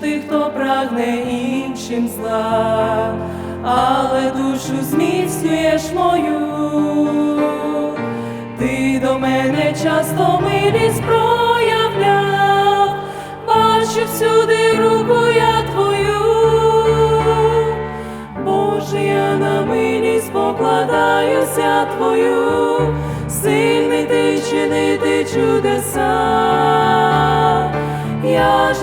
Тих, хто прагне іншим зла, але душу зміцнюєш мою. Ти до мене часто милість проявляв, бачу всюди руку я твою. Боже, я на милість покладаюся твою, сильний ти чинити чудеса.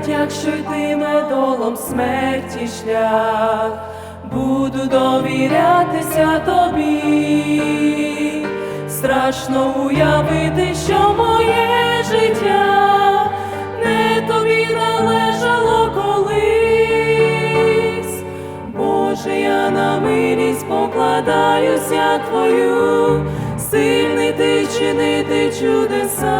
Навіть якщо йтиме долом смерті шлях, буду довірятися тобі, страшно уявити, що моє життя не тобі належало колись. Боже, я на милість покладаюся твою, сильний ти чинити чудеса.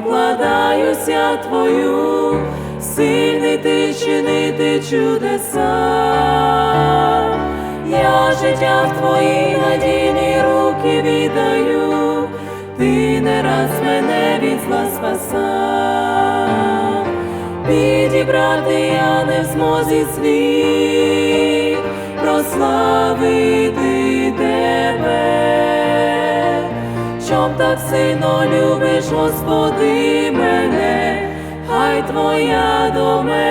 Покладаюся твою, сильний ти чинити чудеса. Я життя в твої надійні руки віддаю, ти не раз мене від зла спаса. Підібрати я не в змозі слів, прославити тебе. Так сильно любиш, Господи, мене, хай Твоя до мене